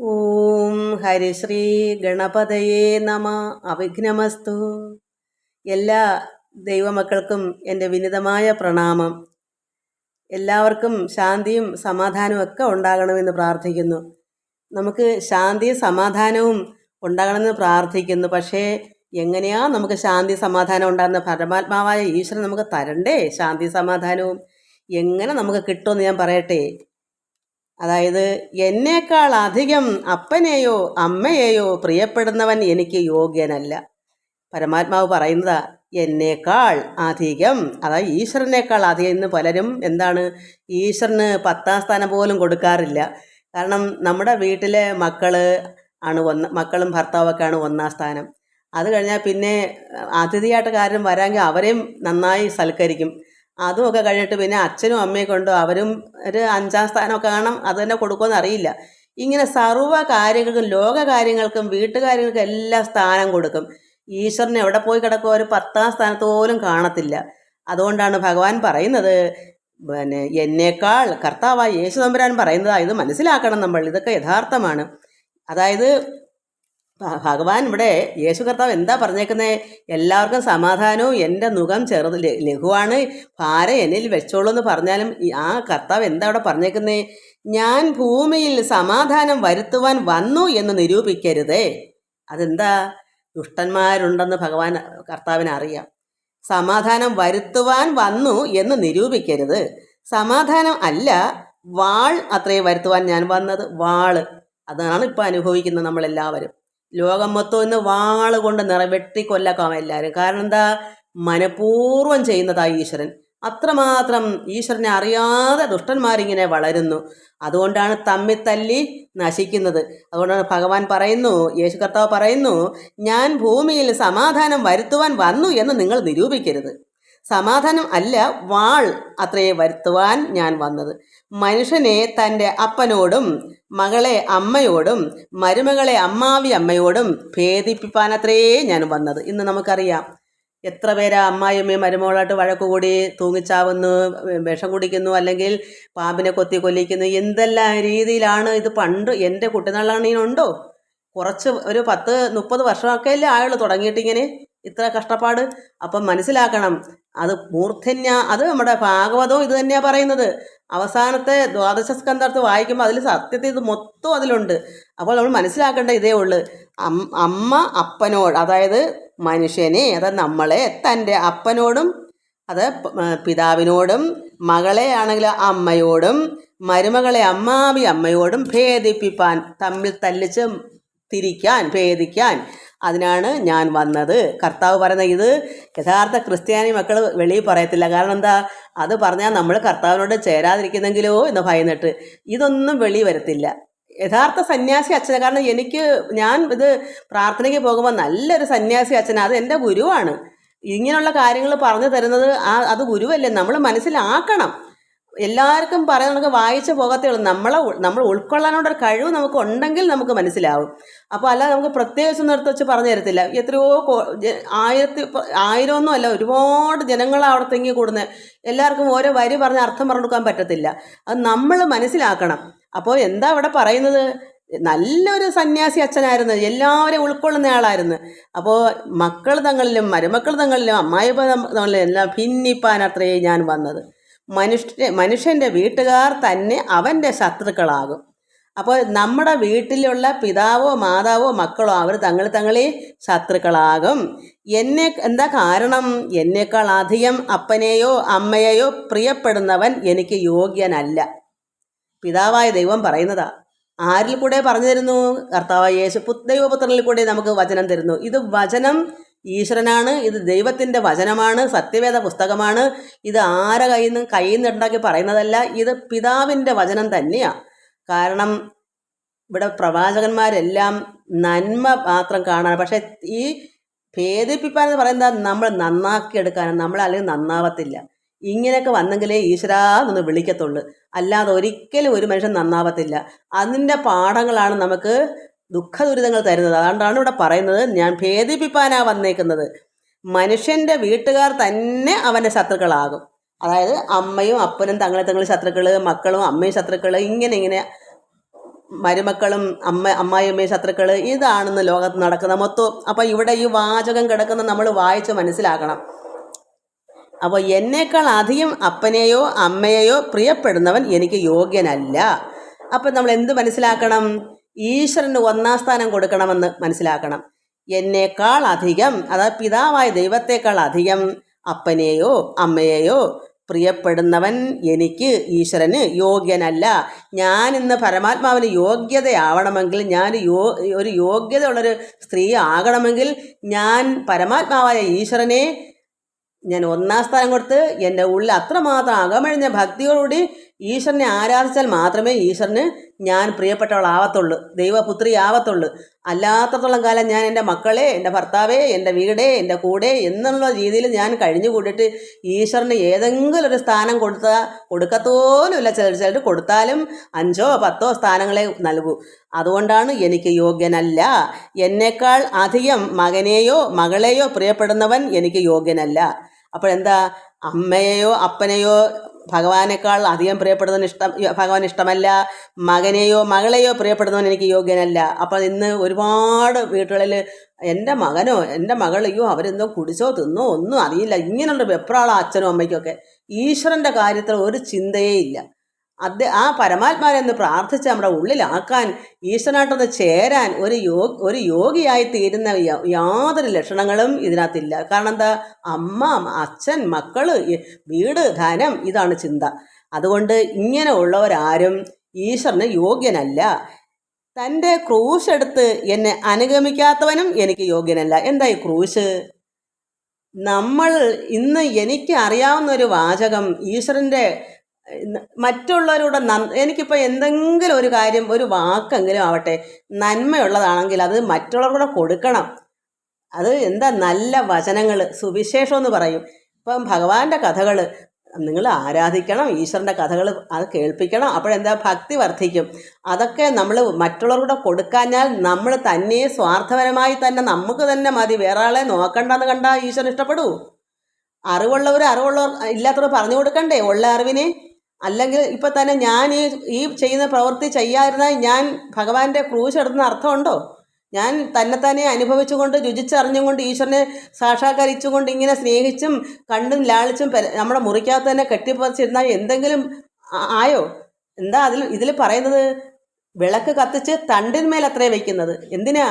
ഓം ഹരിശ്രീ ഗണപതയേ നമ. അവിഘ്നമസ്തു. എല്ലാ ദൈവമക്കൾക്കും എന്റെ വിനിതമായ പ്രണാമം. എല്ലാവർക്കും ശാന്തിയും സമാധാനവും ഒക്കെ ഉണ്ടാകണമെന്ന് പ്രാർത്ഥിക്കുന്നു. നമുക്ക് ശാന്തിയും സമാധാനവും ഉണ്ടാകണമെന്ന് പ്രാർത്ഥിക്കുന്നു. പക്ഷേ എങ്ങനെയാ നമുക്ക് ശാന്തി സമാധാനം ഉണ്ടാകുന്ന പരമാത്മാവായ ഈശ്വരൻ നമുക്ക് തരണ്ടേ ശാന്തി സമാധാനവും? എങ്ങനെ നമുക്ക് കിട്ടുമെന്ന് ഞാൻ പറയട്ടെ? അതായത് എന്നേക്കാൾ അധികം അപ്പനെയോ അമ്മയെയോ പ്രിയപ്പെടുന്നവൻ എനിക്ക് യോഗ്യനല്ല. പരമാത്മാവ് പറയുന്നതാ എന്നേക്കാൾ അധികം അതായത് ഈശ്വരനേക്കാൾ അധികം ഇന്ന് പലരും എന്താണ് ഈശ്വരന് പത്താം സ്ഥാനം പോലും കൊടുക്കാറില്ല. കാരണം നമ്മുടെ വീട്ടിലെ മക്കൾ ആണ് ഒന്ന് മക്കളും ഭർത്താവൊക്കെയാണ് ഒന്നാം സ്ഥാനം. അത് കഴിഞ്ഞാൽ പിന്നെ അതിഥിയായിട്ട് കാര്യം വരാമെങ്കിൽ അവരെയും നന്നായി സൽക്കരിക്കും. അതുമൊക്കെ കഴിഞ്ഞിട്ട് പിന്നെ അച്ഛനും അമ്മയെ കൊണ്ടും അവരും ഒരു അഞ്ചാം സ്ഥാനമൊക്കെ കാണാം അത് തന്നെ കൊടുക്കുമെന്ന് അറിയില്ല. ഇങ്ങനെ സർവ കാര്യങ്ങൾക്കും ലോക കാര്യങ്ങൾക്കും വീട്ടുകാര്യങ്ങൾക്കും എല്ലാം സ്ഥാനം കൊടുക്കും. ഈശ്വരനെ എവിടെ പോയി കിടക്കുക ഒരു പത്താം സ്ഥാനത്ത് പോലും കാണത്തില്ല. അതുകൊണ്ടാണ് ഭഗവാൻ പറയുന്നത്. പിന്നെ എന്നേക്കാൾ കർത്താവായ യേശു തമ്പുരാൻ പറയുന്നത്. ഇത് മനസ്സിലാക്കണം നമ്മൾ. ഇതൊക്കെ യഥാർത്ഥമാണ്. അതായത് ഭഗവാൻ ഇവിടെ യേശു കർത്താവ് എന്താ പറഞ്ഞേക്കുന്നത് എല്ലാവർക്കും സമാധാനവും എന്റെ മുഖം ചെറുത് ലഘുവാണ് ഭാരം എന്നിൽ വെച്ചോളൂ എന്ന് പറഞ്ഞാലും ആ കർത്താവ് എന്താ അവിടെ പറഞ്ഞേക്കുന്നത് ഞാൻ ഭൂമിയിൽ സമാധാനം വരുത്തുവാൻ വന്നു എന്ന് നിരൂപിക്കരുതേ. അതെന്താ? ദുഷ്ടന്മാരുണ്ടെന്ന് ഭഗവാൻ കർത്താവിന് അറിയാം. സമാധാനം വരുത്തുവാൻ വന്നു എന്ന് നിരൂപിക്കരുത്. സമാധാനം അല്ല വാൾ അത്രയും വരുത്തുവാൻ ഞാൻ വന്നത്. വാൾ. അതാണ് ഇപ്പോൾ അനുഭവിക്കുന്നത് നമ്മളെല്ലാവരും. ലോകം മൊത്തം ഇന്ന് വാൾ കൊണ്ട് നിറ വെട്ടിക്കൊല്ലക്കാം എല്ലാവരും കാരണം എന്താ? മനഃപൂർവം ചെയ്യുന്നതാ ഈശ്വരൻ. അത്രമാത്രം ഈശ്വരനെ അറിയാതെ ദുഷ്ടന്മാരിങ്ങനെ വളരുന്നു. അതുകൊണ്ടാണ് തമ്മി തല്ലി നശിക്കുന്നത്. അതുകൊണ്ടാണ് ഭഗവാൻ പറയുന്നു യേശു കർത്താവ് പറയുന്നു ഞാൻ ഭൂമിയിൽ സമാധാനം വരുത്തുവാൻ വന്നു എന്ന് നിങ്ങൾ നിരൂപിക്കരുത്. സമാധാനം അല്ല വാൾ അത്രയെ വരുത്തുവാൻ ഞാൻ വന്നത്. മനുഷ്യനെ തന്റെ അപ്പനോടും മകളെ അമ്മയോടും മരുമകളെ അമ്മാവി അമ്മയോടും ഭേദിപ്പിപ്പാനത്രേ ഞാൻ വന്നത്. ഇന്ന് നമുക്കറിയാം എത്ര പേരാ അമ്മായിയമ്മയും മരുമകളായിട്ട് വഴക്ക് കൂടി തൂങ്ങിച്ചാവുന്നു വിഷം കുടിക്കുന്നു അല്ലെങ്കിൽ പാമ്പിനെ കൊത്തി കൊല്ലിക്കുന്നു. എന്തെല്ലാം രീതിയിലാണ് ഇത് പണ്ട് എന്റെ കുട്ടിനാളാണീനുണ്ടോ കുറച്ച് ഒരു പത്ത് മുപ്പത് വർഷമൊക്കെ അല്ലേ ആയുള്ളൂ തുടങ്ങിയിട്ടിങ്ങനെ ഇത്ര കഷ്ടപ്പാട്? അപ്പം മനസ്സിലാക്കണം. അത് മൂർധന്യ അത് നമ്മുടെ ഭാഗവതവും ഇത് തന്നെയാണ് പറയുന്നത്. അവസാനത്തെ ദ്വാദശ സ്കന്ധത്ത് വായിക്കുമ്പോൾ അതിൽ സത്യത്തിൽ ഇത് മൊത്തം അതിലുണ്ട്. അപ്പോൾ നമ്മൾ മനസ്സിലാക്കേണ്ട ഇതേ ഉള്ളു. അമ്മ അപ്പനോട് അതായത് മനുഷ്യനെ അതായത് നമ്മളെ തന്റെ അപ്പനോടും അത് പിതാവിനോടും മകളെ ആണെങ്കിൽ അമ്മയോടും മരുമകളെ അമ്മാവി അമ്മയോടും ഭേദിപ്പിപ്പാൻ തമ്മിൽ തല്ലിച്ച് തിരിക്കാൻ ഭേദിക്കാൻ അതിനാണ് ഞാൻ വന്നത്. കർത്താവ് പറയുന്ന ഇത് യഥാർത്ഥ ക്രിസ്ത്യാനി മക്കൾ വെളിയിൽ പറയത്തില്ല. കാരണം എന്താ? അത് പറഞ്ഞാൽ നമ്മൾ കർത്താവിനോട് ചേരാതിരിക്കുന്നെങ്കിലോ എന്ന് ഭയന്നിട്ട്. ഇതൊന്നും വെളി വരത്തില്ല. യഥാർത്ഥ സന്യാസി അച്ഛന. കാരണം എനിക്ക് ഞാൻ ഇത് പ്രാർത്ഥനയ്ക്ക് പോകുമ്പോൾ നല്ലൊരു സന്യാസി അച്ഛന. അത് എന്റെ ഗുരുവാണ്. ഇങ്ങനെയുള്ള കാര്യങ്ങൾ പറഞ്ഞു തരുന്നത് ആ അത് ഗുരുവല്ലേ? നമ്മൾ മനസ്സിലാക്കണം. എല്ലാവർക്കും പറയാൻ നമുക്ക് വായിച്ച് പോകത്തേ ഉള്ളൂ. നമ്മളെ നമ്മൾ ഉൾക്കൊള്ളാനുള്ള കഴിവ് നമുക്ക് ഉണ്ടെങ്കിൽ നമുക്ക് മനസ്സിലാവും. അപ്പോൾ അല്ലാതെ നമുക്ക് പ്രത്യേകിച്ച് നിർത്തി വെച്ച് പറഞ്ഞു തരത്തില്ല. എത്രയോ ആയിരത്തി ആയിരമൊന്നും അല്ല ഒരുപാട് ജനങ്ങളാണ് അവിടെ തിങ്ങി കൂടുന്നത് എല്ലാവർക്കും ഓരോ വരി പറഞ്ഞ് അർത്ഥം പറഞ്ഞു കൊടുക്കാൻ പറ്റത്തില്ല. അത് നമ്മൾ മനസ്സിലാക്കണം. അപ്പോൾ എന്താ അവിടെ പറയുന്നത്? നല്ലൊരു സന്യാസി അച്ഛനായിരുന്നു. എല്ലാവരെയും ഉൾക്കൊള്ളുന്ന ആളായിരുന്നു. അപ്പോൾ മക്കൾ തങ്ങളിലും മരുമക്കൾ തങ്ങളിലും അമ്മായി തങ്ങളിലും എല്ലാം ഭിന്നിപ്പാൻ അത്രയേ ഞാൻ വന്നത്. മനുഷ്യ മനുഷ്യന്റെ വീട്ടുകാർ തന്നെ അവന്റെ ശത്രുക്കളാകും. അപ്പോൾ നമ്മുടെ വീട്ടിലുള്ള പിതാവോ മാതാവോ മക്കളോ അവർ തങ്ങൾ തങ്ങളെ ശത്രുക്കളാകും. എന്നെ എന്താ കാരണം? എന്നേക്കാൾ അധികം അപ്പനെയോ അമ്മയെയോ പ്രിയപ്പെടുന്നവൻ എനിക്ക് യോഗ്യനല്ല. പിതാവായ ദൈവം പറയുന്നതാ. ആരിൽ കൂടെ പറഞ്ഞു തരുന്നു കർത്താവായ യേശു ദൈവപുത്രനിൽ കൂടെ നമുക്ക് വചനം തരുന്നു. ഇത് വചനം ഈശ്വരനാണ് ഇത് ദൈവത്തിന്റെ വചനമാണ് സത്യവേദ പുസ്തകമാണ്. ഇത് ആരെ കയ്യിൽ നിന്നും കയ്യിൽ നിന്ന് ഉണ്ടാക്കി പറയുന്നതല്ല ഇത് പിതാവിന്റെ വചനം തന്നെയാണ് കാരണം ഇവിടെ പ്രവാചകന്മാരെല്ലാം നന്മ മാത്രം കാണാൻ പക്ഷേ ഈ ഭേദിപ്പിപ്പാൻ എന്ന് പറയുന്നത് നമ്മൾ നന്നാക്കി എടുക്കാനാണ് നമ്മൾ അല്ലെങ്കിൽ നന്നാവത്തില്ല. ഇങ്ങനെയൊക്കെ വന്നെങ്കിലേ ഈശ്വരാ വിളിക്കത്തുള്ളൂ. അല്ലാതെ ഒരിക്കലും ഒരു മനുഷ്യൻ നന്നാവത്തില്ല. അതിന്റെ പാഠങ്ങളാണ് നമുക്ക് ദുഃഖ ദുരിതങ്ങൾ തരുന്നത്. അതുകൊണ്ടാണ് ഇവിടെ പറയുന്നത് ഞാൻ ഭേദിപ്പിപ്പാനാ വന്നേക്കുന്നത്. മനുഷ്യന്റെ വീട്ടുകാർ തന്നെ അവന്റെ ശത്രുക്കളാകും. അതായത് അമ്മയും അപ്പനും തങ്ങളെ തങ്ങളിൽ ശത്രുക്കൾ മക്കളും അമ്മയും ശത്രുക്കൾ ഇങ്ങനെ ഇങ്ങനെ മരുമക്കളും അമ്മ അമ്മായിയമ്മയും ശത്രുക്കൾ ഇതാണെന്ന് ലോകത്ത് നടക്കുന്ന മൊത്തം. അപ്പം ഇവിടെ ഈ വാചകം കിടക്കുന്ന നമ്മൾ വായിച്ച് മനസ്സിലാക്കണം. അപ്പോൾ എന്നേക്കാൾ അധികം അപ്പനെയോ അമ്മയെയോ പ്രിയപ്പെടുന്നവൻ എനിക്ക് യോഗ്യനല്ല. അപ്പം നമ്മൾ എന്ത് മനസ്സിലാക്കണം? ഈശ്വരന് ഒന്നാം സ്ഥാനം കൊടുക്കണമെന്ന് മനസ്സിലാക്കണം. എന്നേക്കാൾ അധികം അതായത് പിതാവായ ദൈവത്തേക്കാൾ അധികം അപ്പനെയോ അമ്മയെയോ പ്രിയപ്പെടുന്നവൻ എനിക്ക് ഈശ്വരന് യോഗ്യനല്ല. ഞാൻ ഇന്ന് പരമാത്മാവിന് യോഗ്യതയാവണമെങ്കിൽ ഞാൻ യോ ഒരു യോഗ്യതയുള്ളൊരു സ്ത്രീ ആകണമെങ്കിൽ ഞാൻ പരമാത്മാവായ ഈശ്വരനെ ഞാൻ ഒന്നാം സ്ഥാനം കൊടുത്ത് എന്റെ ഉള്ളിൽ അത്രമാത്രം അകമഴിഞ്ഞ ഭക്തിയോടുകൂടി ഈശ്വരനെ ആരാധിച്ചാൽ മാത്രമേ ഈശ്വരന് ഞാൻ പ്രിയപ്പെട്ടവളാവത്തുള്ളൂ ദൈവപുത്രി ആവത്തുള്ളൂ. അല്ലാത്തത്തോളം കാലം ഞാൻ എന്റെ മക്കളെ എന്റെ ഭർത്താവേ എന്റെ വീടേ എന്റെ കൂടെ എന്നുള്ള രീതിയിൽ ഞാൻ കഴിഞ്ഞു കൂടിയിട്ട് ഈശ്വരന് ഏതെങ്കിലും ഒരു സ്ഥാനം കൊടുത്താൽ കൊടുക്കത്തോലുമില്ല. ചിലർ ചിലർ കൊടുത്താലും അഞ്ചോ പത്തോ സ്ഥാനങ്ങളെ നൽകൂ. അതുകൊണ്ടാണ് എനിക്ക് യോഗ്യനല്ല. എന്നേക്കാൾ അധികം മകനെയോ മകളെയോ പ്രിയപ്പെടുന്നവൻ എനിക്ക് യോഗ്യനല്ല. അപ്പോഴെന്താ? അമ്മയെയോ അപ്പനെയോ ഭഗവാനേക്കാൾ അധികം പ്രിയപ്പെടുന്നവന് ഇഷ്ടം ഭഗവാൻ ഇഷ്ടമല്ല. മകനെയോ മകളെയോ പ്രിയപ്പെടുന്നവൻ എനിക്ക് യോഗ്യനല്ല. അപ്പോൾ ഇന്ന് ഒരുപാട് വീട്ടുകളിൽ എന്റെ മകനോ എന്റെ മകളെയോ അവരെന്തോ കുടിച്ചോ തിന്നോ ഒന്നും അറിയില്ല. ഇങ്ങനെയുള്ള വെപ്രാള അച്ഛനും അമ്മയ്ക്കൊക്കെ. ഈശ്വരന്റെ കാര്യത്തിൽ ഒരു ചിന്തയേ ഇല്ല. അത് ആ പരമാത്മാരെന്ന് പ്രാർത്ഥിച്ച് നമ്മുടെ ഉള്ളിലാക്കാൻ ഈശ്വരനായിട്ടൊന്ന് ചേരാൻ ഒരു യോ ഒരു യോഗിയായി തീരുന്ന യാതൊരു ലക്ഷണങ്ങളും ഇതിനകത്തില്ല. കാരണം എന്താ? അമ്മ അച്ഛൻ മക്കൾ വീട് ധനം ഇതാണ് ചിന്ത. അതുകൊണ്ട് ഇങ്ങനെ ഉള്ളവരാരും ഈശ്വരന് യോഗ്യനല്ല. തന്റെ ക്രൂശ് എടുത്ത് എന്നെ അനുഗമിക്കാത്തവനും എനിക്ക് യോഗ്യനല്ല. എന്തായി ക്രൂശ്? നമ്മൾ ഇന്ന് എനിക്ക് അറിയാവുന്ന ഒരു വാചകം ഈശ്വരന്റെ മറ്റുള്ളവരുടെ എനിക്കിപ്പോൾ എന്തെങ്കിലും ഒരു കാര്യം ഒരു വാക്കെങ്കിലും ആവട്ടെ നന്മയുള്ളതാണെങ്കിൽ അത് മറ്റുള്ളവരോട് കൊടുക്കണം. അത് എന്താ നല്ല വചനങ്ങൾ സുവിശേഷം എന്ന് പറയും. ഇപ്പം ഭഗവാന്റെ കഥകൾ നിങ്ങൾ ആരാധിക്കണം ഈശ്വരന്റെ കഥകൾ അത് കേൾപ്പിക്കണം അപ്പോഴെന്താ ഭക്തി വർദ്ധിക്കും. അതൊക്കെ നമ്മൾ മറ്റുള്ളവരുടെ കൊടുക്കാഞ്ഞാൽ നമ്മൾ തന്നെ സ്വാർത്ഥപരമായി തന്നെ നമുക്ക് തന്നെ മതി. വേറെ ആളെ നോക്കണ്ടെന്ന് കണ്ടാൽ ഈശ്വരൻ ഇഷ്ടപ്പെടൂ. അറിവുള്ളവർ അറിവുള്ളവർ ഇല്ലാത്തവർ പറഞ്ഞു കൊടുക്കണ്ടേ? ഉള്ള അറിവിനെ അല്ലെങ്കിൽ ഇപ്പം തന്നെ ഞാൻ ഈ ഈ ചെയ്യുന്ന പ്രവൃത്തി ചെയ്യാതിരുന്നാൽ ഞാൻ ഭഗവാന്റെ ക്രൂശ് എടുത്തുന്ന അർത്ഥമുണ്ടോ ഞാൻ തന്നെത്താനെ അനുഭവിച്ചുകൊണ്ട് രുചിച്ചറിഞ്ഞുകൊണ്ട് ഈശ്വരനെ സാക്ഷാത്കരിച്ചുകൊണ്ട് ഇങ്ങനെ സ്നേഹിച്ചും കണ്ടും ലാളിച്ചും നമ്മുടെ മുറിക്കകത്ത് തന്നെ കെട്ടിപ്പറിച്ചിരുന്നാൽ എന്തെങ്കിലും ആയോ? എന്താ അതിൽ ഇതിൽ പറയുന്നത്? വിളക്ക് കത്തിച്ച് തണ്ടിന്മേൽ അത്രേ വയ്ക്കുന്നത്. എന്തിനാ?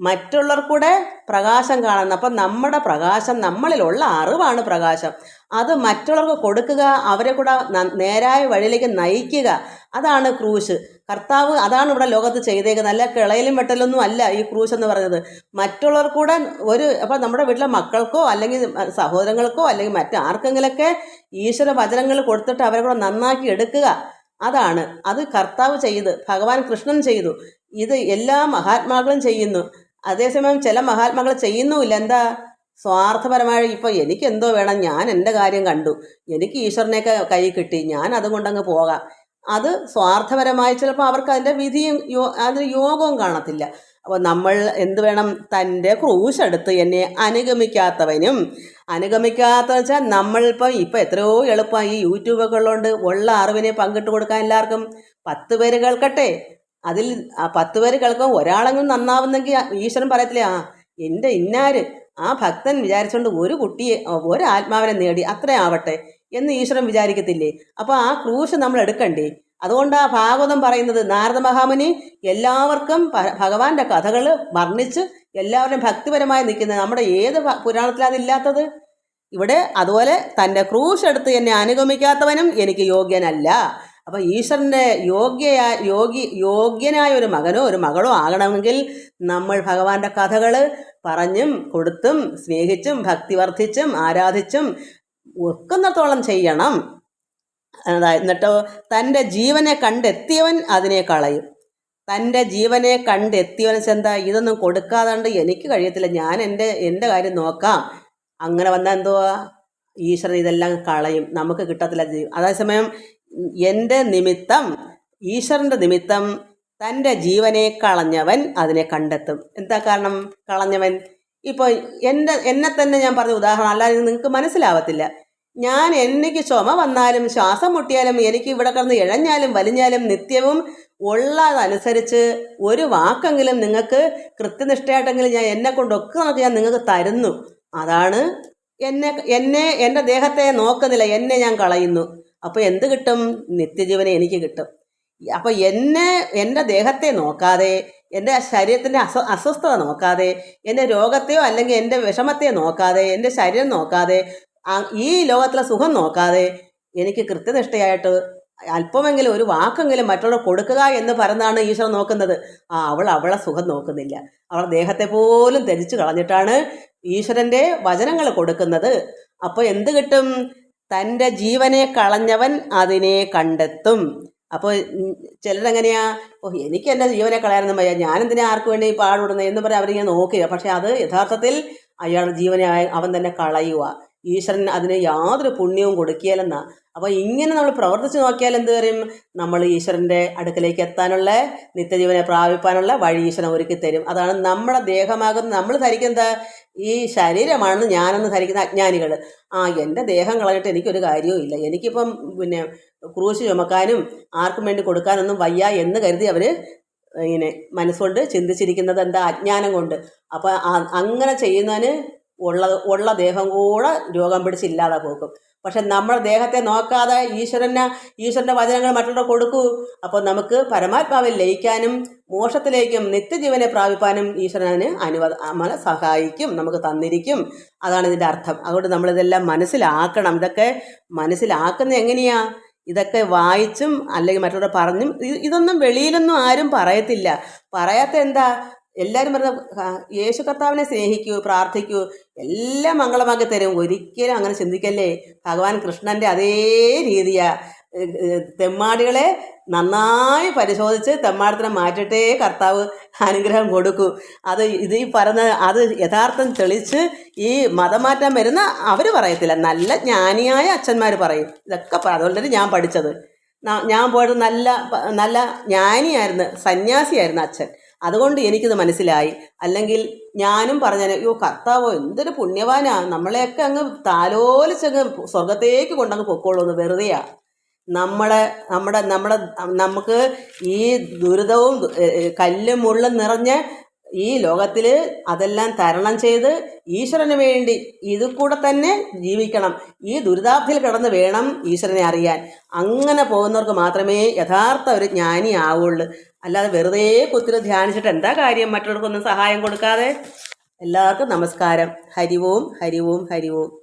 മറ്റുള്ളവർക്കൂടെ പ്രകാശം കാണുന്നത് അപ്പം നമ്മുടെ പ്രകാശം നമ്മളിലുള്ള അറിവാണ് പ്രകാശം. അത് മറ്റുള്ളവർക്ക് കൊടുക്കുക അവരെ കൂടെ നേരായ വഴിയിലേക്ക് നയിക്കുക അതാണ് ക്രൂശ്. കർത്താവ് അതാണ് ഇവിടെ ലോകത്ത് ചെയ്തേക്കുന്നത്. അല്ല കിളയിലും വെട്ടലൊന്നും അല്ല ഈ ക്രൂശ് എന്ന് പറയുന്നത്. മറ്റുള്ളവർ കൂടെ ഒരു അപ്പം നമ്മുടെ വീട്ടിലെ മക്കൾക്കോ അല്ലെങ്കിൽ സഹോദരങ്ങൾക്കോ അല്ലെങ്കിൽ മറ്റാർക്കെങ്കിലൊക്കെ ഈശ്വര വചനങ്ങൾ കൊടുത്തിട്ട് അവരെ കൂടെ നന്നാക്കി എടുക്കുക. അതാണ്. അത് കർത്താവ് ചെയ്ത് ഭഗവാൻ കൃഷ്ണൻ ചെയ്തു. ഇത് എല്ലാ മഹാത്മാക്കളും ചെയ്യുന്നു. അതേസമയം ചില മഹാത്മാക്കൾ ചെയ്യുന്നുമില്ല. എന്താ? സ്വാർത്ഥപരമായ ഇപ്പോൾ എനിക്ക് എന്തോ വേണം. ഞാൻ എന്റെ കാര്യം കണ്ടു. എനിക്ക് ഈശ്വരനെയൊക്കെ കൈ കിട്ടി. ഞാൻ അതുകൊണ്ടങ്ങ് പോകാം. അത് സ്വാർത്ഥപരമായി ചിലപ്പോൾ അവർക്ക് അതിന്റെ വിധിയും യോ അതിന് യോഗവും കാണത്തില്ല. അപ്പോൾ നമ്മൾ എന്ത് വേണം? തന്റെ ക്രൂശ് എടുത്ത് എന്നെ അനുഗമിക്കാത്തവനും അനുഗമിക്കാത്ത വെച്ചാൽ നമ്മളിപ്പം ഇപ്പോൾ എത്രയോ എളുപ്പമായി ഈ യൂട്യൂബൊക്കെ ഉള്ളതുകൊണ്ട് ഉള്ള അറിവിനെ പങ്കിട്ട് കൊടുക്കാൻ എല്ലാവർക്കും പത്ത് പേര് കേൾക്കട്ടെ. അതിൽ ആ പത്ത് പേര് കേൾക്കുമ്പോൾ ഒരാളെങ്കിലും നന്നാവുന്നെങ്കിൽ ഈശ്വരൻ പറയത്തില്ലേ ആ എന്റെ ഇന്നാര് ആ ഭക്തൻ വിചാരിച്ചുകൊണ്ട് ഒരു കുട്ടിയെ ഒരു ആത്മാവിനെ നേടി അത്രയാവട്ടെ എന്ന് ഈശ്വരൻ വിചാരിക്കത്തില്ലേ? അപ്പോൾ ആ ക്രൂശ് നമ്മൾ എടുക്കണ്ടേ? അതുകൊണ്ട് ആ ഭാഗവതം പറയുന്നത് നാരദ മഹാമുനി എല്ലാവർക്കും ഭഗവാന്റെ കഥകൾ വർണിച്ച് എല്ലാവരും ഭക്തിപരമായി നിൽക്കുന്നത് നമ്മുടെ ഏത് പുരാണത്തിലാണ് അതില്ലാത്തത് ഇവിടെ അതുപോലെ തന്റെ ക്രൂശ് എടുത്ത് എന്നെ അനുഗമിക്കാത്തവനും എനിക്ക് യോഗ്യനല്ല. അപ്പം ഈശ്വരന്റെ യോഗ്യയായ യോഗി യോഗ്യനായ ഒരു മകനോ ഒരു മകളോ ആകണമെങ്കിൽ നമ്മൾ ഭഗവാന്റെ കഥകൾ പറഞ്ഞും കൊടുത്തും സ്നേഹിച്ചും ഭക്തി വർദ്ധിച്ചും ആരാധിച്ചും ഒക്കുന്നിടത്തോളം ചെയ്യണം. അതായത് എന്നിട്ടോ തന്റെ ജീവനെ കണ്ടെത്തിയവൻ അതിനെ കളയും. തന്റെ ജീവനെ കണ്ടെത്തിയവൻ ചെന്താ ഇതൊന്നും കൊടുക്കാതെ എനിക്ക് കഴിയത്തില്ല ഞാൻ എന്റെ എന്റെ കാര്യം നോക്കാം. അങ്ങനെ വന്നാൽ എന്തുവാ? ഈശ്വരൻ ഇതെല്ലാം കളയും. നമുക്ക് കിട്ടത്തില്ല അതേസമയം എന്റെ നിമിത്തം ഈശ്വരന്റെ നിമിത്തം തന്റെ ജീവനെ കളഞ്ഞവൻ അതിനെ കണ്ടെത്തും. എന്താ കാരണം കളഞ്ഞവൻ? ഇപ്പോൾ എന്റെ എന്നെ തന്നെ ഞാൻ പറഞ്ഞ ഉദാഹരണം അല്ലാതെ നിങ്ങൾക്ക് മനസ്സിലാവത്തില്ല. ഞാൻ എനിക്ക് ചുമ വന്നാലും ശ്വാസം മുട്ടിയാലും എനിക്ക് ഇവിടെ കിടന്ന് ഇഴഞ്ഞാലും വലിഞ്ഞാലും നിത്യവും ഉള്ളതനുസരിച്ച് ഒരു വാക്കെങ്കിലും നിങ്ങൾക്ക് കൃത്യനിഷ്ഠയായിട്ടെങ്കിലും ഞാൻ എന്നെ കൊണ്ടൊക്കെ നമുക്ക് ഞാൻ നിങ്ങൾക്ക് തരുന്നു. അതാണ് എന്നെ എന്നെ എന്റെ ദേഹത്തെ നോക്കുന്നില്ല എന്നെ ഞാൻ കളയുന്നു. അപ്പോൾ എന്ത് കിട്ടും? നിത്യജീവനെ എനിക്ക് കിട്ടും. അപ്പോൾ എന്നെ എന്റെ ദേഹത്തെ നോക്കാതെ എന്റെ ശരീരത്തിന്റെ അസ്വ അസ്വസ്ഥത നോക്കാതെ എന്റെ രോഗത്തെയോ അല്ലെങ്കിൽ എന്റെ വിഷമത്തെയോ നോക്കാതെ എന്റെ ശരീരം നോക്കാതെ ഈ ലോകത്തിലെ സുഖം നോക്കാതെ എനിക്ക് കൃത്യനിഷ്ഠയായിട്ട് അല്പമെങ്കിലും ഒരു വാക്കെങ്കിലും മറ്റുള്ളവർ കൊടുക്കുക എന്ന് പറഞ്ഞാണ് ഈശ്വരൻ നോക്കുന്നത്. ആ അവൾ അവളെ സുഖം നോക്കുന്നില്ല. അവൾ ദേഹത്തെ പോലും ത്യജിച്ചു കളഞ്ഞിട്ടാണ് ഈശ്വരന്റെ വചനങ്ങൾ കൊടുക്കുന്നത്. അപ്പോൾ എന്ത് കിട്ടും? തന്റെ ജീവനെ കളഞ്ഞവൻ അതിനെ കണ്ടെത്തും. അപ്പോൾ ചിലരെങ്ങനെയാ ഓ എനിക്ക് എന്റെ ജീവനെ കളയാനൊന്നും വയ്യ. ഞാനെന്തിനാ ആർക്ക് വേണ്ടി പാടുവിടുന്നത് എന്ന് പറഞ്ഞാൽ അവരിങ്ങനെ നോക്കുക. പക്ഷേ അത് യഥാർത്ഥത്തിൽ അയാളുടെ ജീവനെ അവൻ തന്നെ കളയുക. ഈശ്വരൻ അതിന് യാതൊരു പുണ്യവും കൊടുക്കുകയല്ലെന്ന. അപ്പോൾ ഇങ്ങനെ നമ്മൾ പ്രവർത്തിച്ചു നോക്കിയാൽ എന്ത് വരും? നമ്മൾ ഈശ്വരന്റെ അടുക്കലേക്ക് എത്താനുള്ള നിത്യജീവനെ പ്രാപിപ്പാനുള്ള വഴി ഈശ്വരൻ ഒരുക്കി തരും. അതാണ് നമ്മുടെ ദേഹമാകുന്ന നമ്മൾ ധരിക്കുന്നത് ഈ ശരീരമാണെന്ന് ഞാനെന്ന് ധരിക്കുന്ന അജ്ഞാനികൾ. ആ എന്റെ ദേഹം കളഞ്ഞിട്ട് എനിക്കൊരു കാര്യവും ഇല്ല. എനിക്കിപ്പം പിന്നെ ക്രൂശ് ചുമക്കാനും ആർക്കും വേണ്ടി കൊടുക്കാനൊന്നും വയ്യ എന്ന് കരുതി അവർ ഇങ്ങനെ മനസ്സുകൊണ്ട് ചിന്തിച്ചിരിക്കുന്നത് എന്താ? അജ്ഞാനം കൊണ്ട്. അപ്പോൾ അങ്ങനെ ചെയ്യുന്നതിന് ഉള്ള ഉള്ള ദേഹം കൂടെ രോഗം പിടിച്ചില്ലാതെ പോക്കും പക്ഷെ നമ്മുടെ ദേഹത്തെ നോക്കാതെ ഈശ്വരനെ ഈശ്വരന്റെ വചനങ്ങൾ മറ്റുള്ളവർ കൊടുക്കൂ. അപ്പോൾ നമുക്ക് പരമാത്മാവിൽ ലയിക്കാനും മോക്ഷത്തിലേക്കും നിത്യജീവനെ പ്രാപിപ്പാനും ഈശ്വരനെ അനുവദ നമ്മളെ സഹായിക്കും നമുക്ക് തന്നിരിക്കും. അതാണ് ഇതിന്റെ അർത്ഥം. അതുകൊണ്ട് നമ്മളിതെല്ലാം മനസ്സിലാക്കണം. ഇതൊക്കെ മനസ്സിലാക്കുന്ന എങ്ങനെയാ? ഇതൊക്കെ വായിച്ചും അല്ലെങ്കിൽ മറ്റുള്ളവർ പറഞ്ഞും ഇതൊന്നും വെളിയിലൊന്നും ആരും പറയത്തില്ല. പറയാത്ത എന്താ? എല്ലാവരും പറഞ്ഞ യേശു കർത്താവിനെ സ്നേഹിക്കൂ പ്രാർത്ഥിക്കൂ എല്ലാം മംഗളമാക്കി തരും. ഒരിക്കലും അങ്ങനെ ചിന്തിക്കല്ലേ? ഭഗവാൻ കൃഷ്ണന്റെ അതേ രീതിയാ. തെമ്മാടികളെ നന്നായി പരിശോധിച്ച് തെമ്മാടത്തിനെ മാറ്റിയിട്ടേ കർത്താവ് അനുഗ്രഹം കൊടുക്കൂ. അത് ഇത് ഈ പറഞ്ഞ അത് യഥാർത്ഥം തെളിച്ച് ഈ മതം മാറ്റാൻ വരുന്ന അവർ പറയത്തില്ല. നല്ല ജ്ഞാനിയായ അച്ഛന്മാർ പറയും. ഇതൊക്കെ അതുകൊണ്ട് അതുകൊണ്ടല്ലേ ഞാൻ പഠിച്ചത്. ഞാൻ പോയത് നല്ല നല്ല ജ്ഞാനിയായിരുന്നു സന്യാസിയായിരുന്നു അച്ഛൻ. അതുകൊണ്ട് എനിക്കിത് മനസ്സിലായി. അല്ലെങ്കിൽ ഞാനും പറഞ്ഞ അയ്യോ കർത്താവോ എന്തൊരു പുണ്യവാനാ. നമ്മളെയൊക്കെ അങ്ങ് താലോലിച്ചങ്ങ് സ്വർഗത്തേക്ക് കൊണ്ടങ്ങ് പൊക്കോളൂന്ന് വെറുതെയാ. നമ്മളെ നമ്മുടെ നമ്മുടെ നമുക്ക് ഈ ദുരിതവും കല്ലും മുള്ളും നിറഞ്ഞ ഈ ലോകത്തിൽ അതെല്ലാം തരണം ചെയ്ത് ഈശ്വരന് വേണ്ടി ഇത് കൂടെ തന്നെ ജീവിക്കണം. ഈ ദുരിതാബ്ധിയിൽ കിടന്ന് വേണം ഈശ്വരനെ അറിയാൻ. അങ്ങനെ പോകുന്നവർക്ക് മാത്രമേ യഥാർത്ഥ ഒരു ജ്ഞാനി ആവുള്ളൂ അല്ലാതെ വെറുതെ കുത്തിരി ധ്യാനിച്ചിട്ട് എന്താ കാര്യം? മറ്റുള്ളവർക്കൊന്നും സഹായം കൊടുക്കാതെ? എല്ലാവർക്കും നമസ്കാരം. ഹരിവും ഹരിവും ഹരിവും.